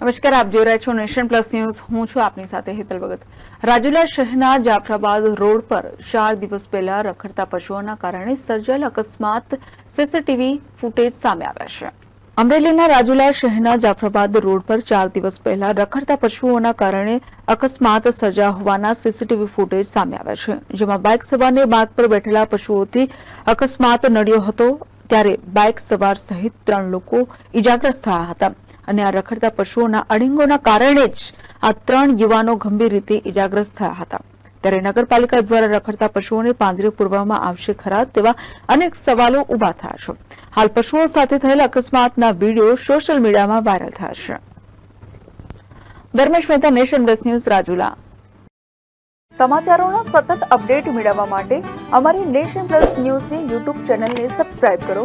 નમસ્કાર, આપ જોઈ રહ્યા છો નેશન પ્લસ ન્યૂઝ. હું છું આપની સાથે હેતલ ભગત. રાજુલા શહેરના જાફરાબાદ રોડ પર ચાર દિવસ પહેલા રખડતા પશુઓના કારણે સર્જાયેલ અકસ્માત સીસીટીવી ફૂટેજ સામે આવ્યા છે. અમરેલીના રાજુલા શહેરના જાફરાબાદ રોડ પર ચાર દિવસ પહેલા રખડતા પશુઓના કારણે અકસ્માત સર્જા હોવાના સીસીટીવી ફૂટેજ સામે આવ્યા છે. જેમાં બાઇક સવારને માર્ગ પર બેઠેલા પશુઓથી અકસ્માત નડ્યો હતો, ત્યારે બાઇક સવાર સહિત ત્રણ લોકો ઇજાગ્રસ્ત થયા હતા. અને આ રખડતા પશુઓના અડિંગોના કારણે જ આ ત્રણ યુવાનો ગંભીર રીતે ઇજાગ્રસ્ત થયા હતા. ત્યારે નગરપાલિકા દ્વારા રખડતા પશુઓને પાંજરે પૂરવામાં આવશે ખરા તેવા અનેક સવાલો ઊભા થયા છે. હાલ પશુઓ સાથે થયેલા અકસ્માતના વીડિયો સોશિયલ મીડિયામાં વાયરલ થયા છે. Dharmesh Mehta, nation plus news, Rajula. સમાચારોના સતત અપડેટ મેળવવા માટે અમારી નેશન પ્લસ ન્યૂઝની યુટ્યુબ ચેનલને સબસ્ક્રાઇબ કરો.